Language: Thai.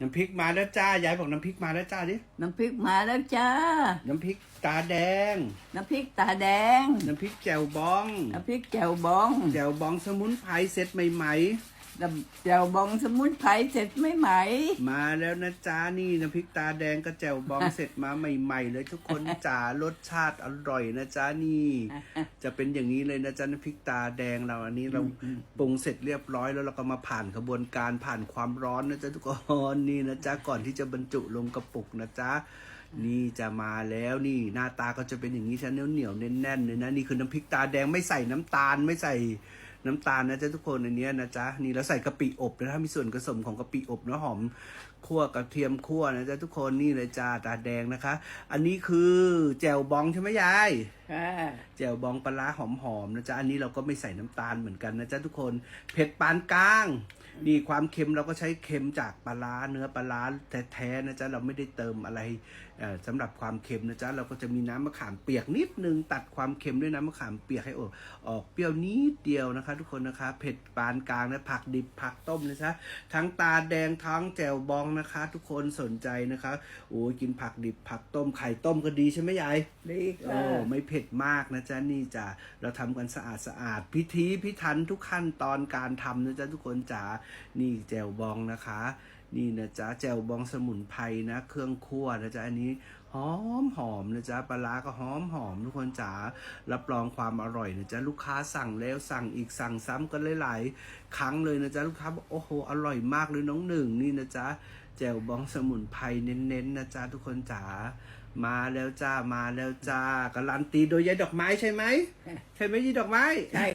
น้ำพริกมาแล้วจ้ายายบอกน้ำพริกมาแล้วจ้าดิน้ำพริกมาแล้วจ้า น้ำพริกตาแดง น้ำพริกตาแดง น้ำพริกแจ่วบอง น้ำพริกแจ่วบอง แจ่วบองสมุนไพรเสร็จใหม่น้ำ แจ่วบองสมุนไพรเสร็จไหม่ไหมๆมาแล้วนะจ้านี่น้ำพริกตาแดงกับแจ่วบองเสร็จมาใหม่ ๆ เลยทุกคนจ๋ารสชาติอร่อยนะจ้านี่ จะเป็นอย่างนี้เลยนะจ๊ะน้ำพริกตาแดงเราอันนี้เราปรุงเสร็จเรียบร้อยแล้วเราก็มาผ่านกระบวนการผ่านความร้อนนะจ๊ะทุกคนนี่นะจ๊ะก่อนที่จะบรรจุลงกระปุกนะจ๊ะนี่จะมาแล้วนี่หน้าตาก็จะเป็นอย่างนี้ชั้นเหนียวๆแน่นๆเลยนะนี่คือน้ำพริกตาแดงไม่ใส่น้ำตาลไม่ใส่ น้ำตาลนะจ๊ะทุกคนอันเนี้ยนะจ๊ะนี่แล้วใส่กะปิอบนะถ้ามีส่วนผสมของกะปิอบเนาะหอมคั่วกระเทียมคั่วนะจ๊ะทุกคนนี่เลยจ้าตาแดงนะคะ อันนี้คือแจ่วบองใช่ไหมยายค่ะแจ่วบองปลาร้าหอมๆนะจ๊ะอันนี้เราก็ไม่ใส่น้ำตาลเหมือนกันนะจ๊ะทุกคนเผ็ดปานกลาง นี่ความเค็มเราก็ใช้เค็มจากปลาร้าเนื้อปลาร้าแท้ๆนะจ๊ะเราไม่ได้เติมอะไรเอ่อสำหรับความเค็มนะจ๊ะเราก็จะมีน้ำมะขามเปียกนิดนึงตัดความเค็มด้วยน้ำมะขามเปียกให้ออกออกเปรี้ยวนิดเดียวนะคะ ทุกคนนะคะเผ็ดปานกลางนะผักดิบผักต้มนะจ๊ะทั้งตาแดงทั้งแจ่วบองนะคะ ทุกคนสนใจนะคะโอ้ยกินผักดิบผักต้มไข่ต้มก็ดีใช่ไหมยายดีโอ้ค่ะไม่เผ็ดมากนะจ๊ะนี่จ้ะเราทำกันสะอาดสะอาดพิธีพิถันทุกขั้นตอนการทำนะจ๊ะทุกคนจ๋านี่แจ่วบองนะคะ นี่นะจ๊ะแจ่วบองสมุนไพรนะ เครื่องคั่วนะจ๊ะอันนี้หอมหอมนะจ๊ะปลาร้าก็หอมหอมทุกคนจ๋ารับรองความอร่อยนะจ๊ะลูกค้าสั่งแล้วสั่งอีกสั่งซ้ำกันหลายๆครั้งเลยนะจ๊ะลูกค้าบอกโอ้โหอร่อยมากเลยน้องหนึ่งนี่นะจ๊ะแจ่วบองสมุนไพรเน้นๆนะจ๊ะทุกคนจ๋ามาแล้วจ้ามาแล้วจ้าการันตีโดยยายดอกไม้ใช่ไหมใช่ไหมยายดอกไม้ใช่